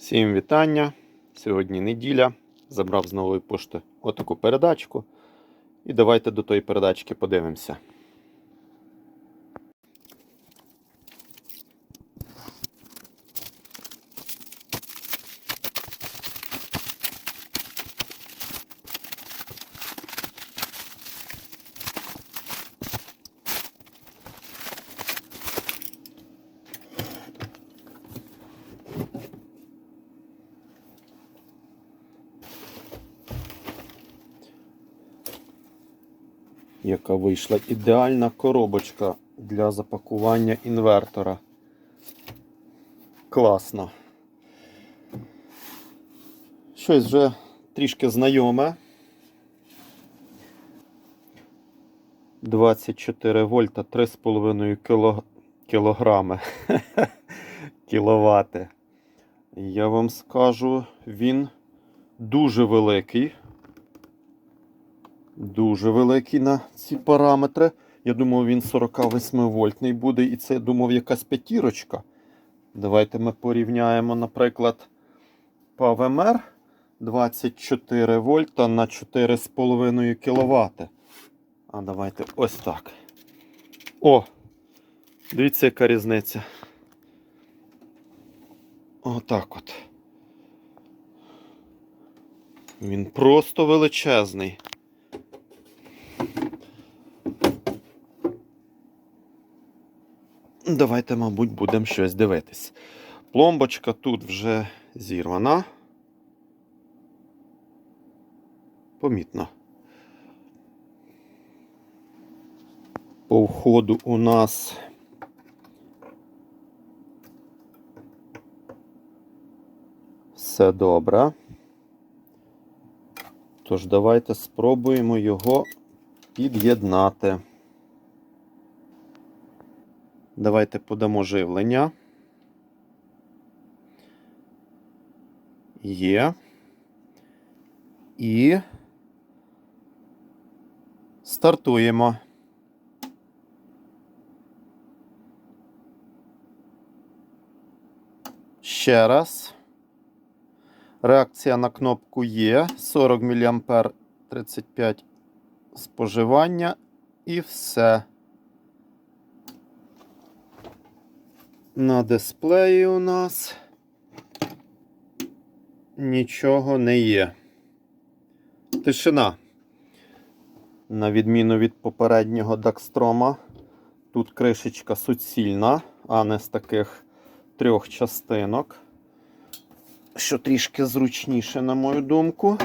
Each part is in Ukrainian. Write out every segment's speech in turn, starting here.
Всім вітання. Сьогодні неділя. Забрав з нової пошти отаку передачку. І давайте до тої передачки подивимося. Яка вийшла ідеальна коробочка для запакування інвертора. Класно. Щось вже трішки знайоме. 24 вольта 3,5 кіло... кілограми. Кіловати. Я вам скажу, він дуже великий. Дуже великий на ці параметри. Я думав, він 48 вольтний буде, і це я думав якась п'ятірочка. Давайте ми порівняємо, наприклад, PAVMR 24 вольта на 4,5 кВт. А давайте ось так. О! Дивіться, яка різниця. Отак от. Він просто величезний. Давайте, мабуть, будемо щось дивитись. Пломбочка тут вже зірвана. Помітно. По входу у нас все добре. Тож давайте спробуємо його під'єднати. Давайте подамо живлення. Є. І стартуємо. Ще раз. Реакція на кнопку є. 40 мА 35 споживання і все. На дисплеї у нас нічого не є. Тишина. На відміну від попереднього Дакстрома, тут кришечка суцільна, а не з таких трьох частинок. Що трішки зручніше, на мою думку.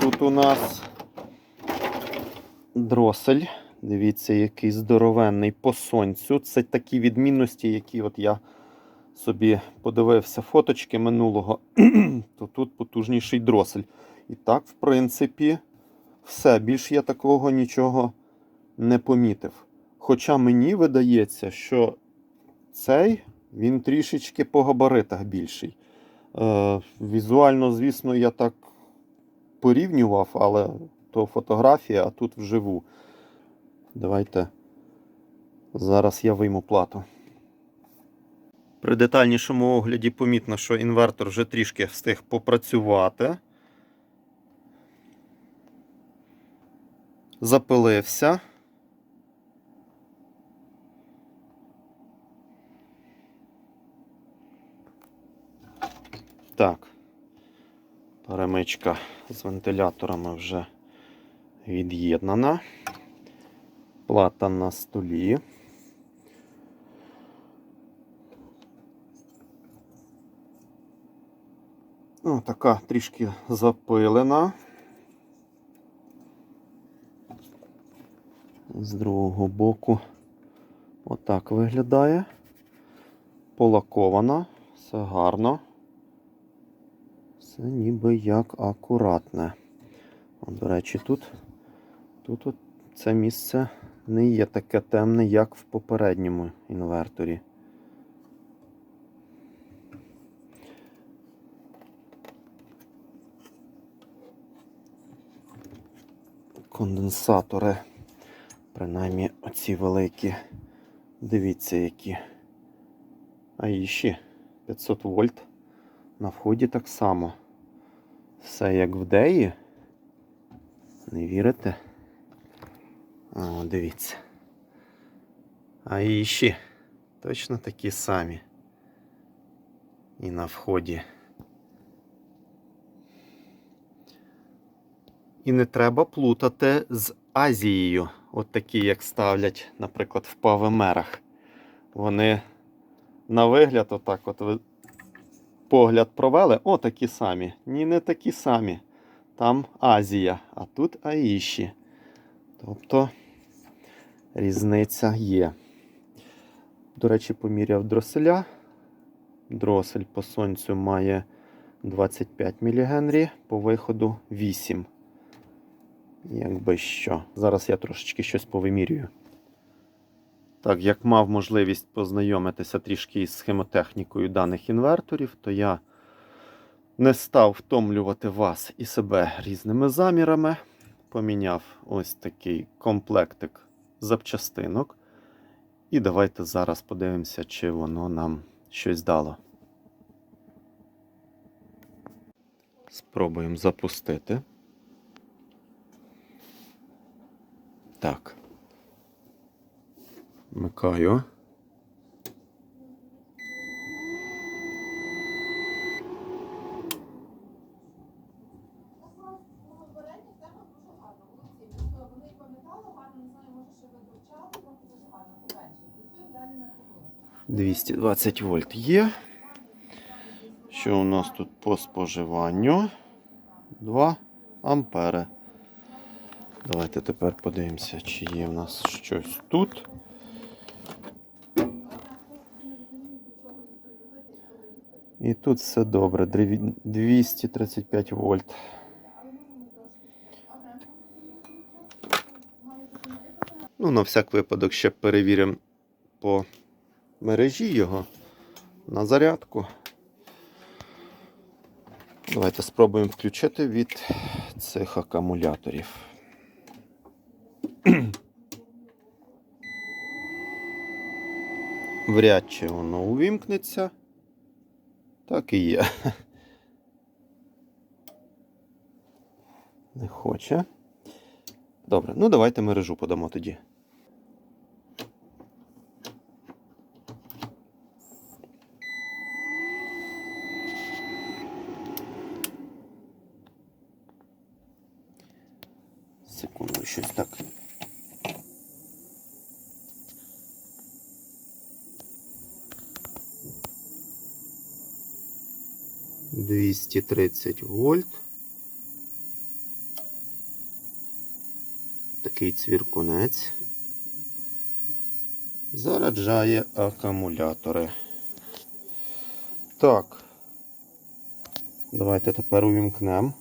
Тут у нас дросель. Дивіться, який здоровенний по сонцю. Це такі відмінності, які от я собі подивився фоточки минулого, то тут потужніший дросель. І так, в принципі, все. Більш я такого нічого не помітив. Хоча мені видається, що цей він трішечки по габаритах більший. Е, Візуально, звісно, я так порівнював, але то фотографія, а тут вживу. Давайте зараз я вийму плату. При детальнішому огляді помітно, що інвертор вже трішки встиг попрацювати. Запилився. Так. Перемичка з вентиляторами вже від'єднана. Плата на столі. О, така трішки запилена. З другого боку отак виглядає. Полакована, все гарно. Все ніби як акуратне. О, До речі, тут, тут от це місце не є таке темне, як в попередньому інверторі. Конденсатори, принаймні оці великі, дивіться які. А і ще 500 вольт. На вході так само. Все як в деї. Не вірите? О, дивіться. А іші точно такі самі. І на вході. І не треба плутати з Азією. От такі, як ставлять, наприклад, в павемерах. Вони на вигляд, отак, от ви погляд провели, о, такі самі. Ні, не такі самі. Там Азія, а тут Аїші. Тобто різниця є. До речі, поміряв дроселя. Дросель по сонцю має 25 мілігенрі, по виходу 8. Якби що. Зараз я трошечки щось повимірюю. Так, як мав можливість познайомитися трішки із схемотехнікою даних інверторів, то я не став втомлювати вас і себе різними замірами. Поміняв ось такий комплектик запчастинок. І давайте зараз подивимося, чи воно нам щось дало. Спробуємо запустити. Так. Вмикаю. Попередня тема дуже гарна. Молодці. Тобто Вони і пам'ятали гарно, не знаю, може, ще ви вивчали, трохи дуже гарно. Поменше. Працюємо далі на кругу. 220 вольт є. Що у нас тут по споживанню? 2 ампери. Давайте тепер подивимося, чи є в нас щось тут. І тут все добре. 235 вольт. Ну, на всяк випадок ще перевіримо по мережі його на зарядку. Давайте спробуємо включити від цих акумуляторів. Вряд чи воно увімкнеться. Так і є. Не хоче. Добре, ну давайте мережу подамо тоді. Секунду, щось так. Двісті тридцять вольт. Такий цвіркунець. Заряджає акумулятори. Так. Давайте тепер увімкнемо.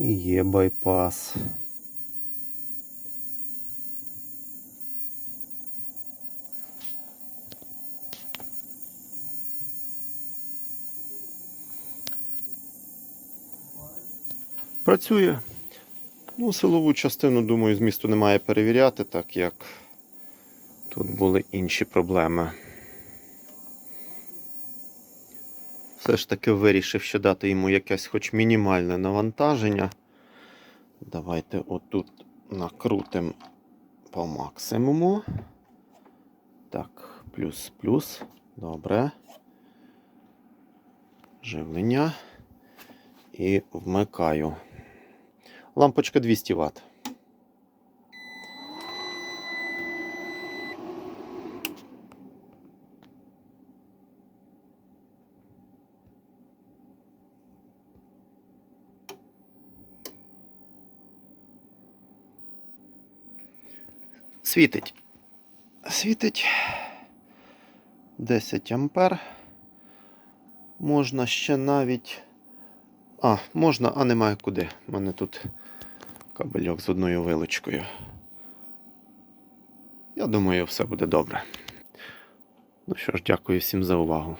І є байпас. Працює. Ну, силову частину, думаю, з місту немає перевіряти, так як тут були інші проблеми. Все ж таки вирішив ще дати йому якесь хоч мінімальне навантаження. Давайте отут накрутимо по максимуму. Так, плюс-плюс. Добре. Живлення. І вмикаю. Лампочка 200 Вт. Світить. Світить 10 ампер. Можна ще навіть. А, можна, а немає куди. У мене тут кабельок з одною вилочкою. Я думаю, все буде добре. Ну що ж, дякую всім за увагу.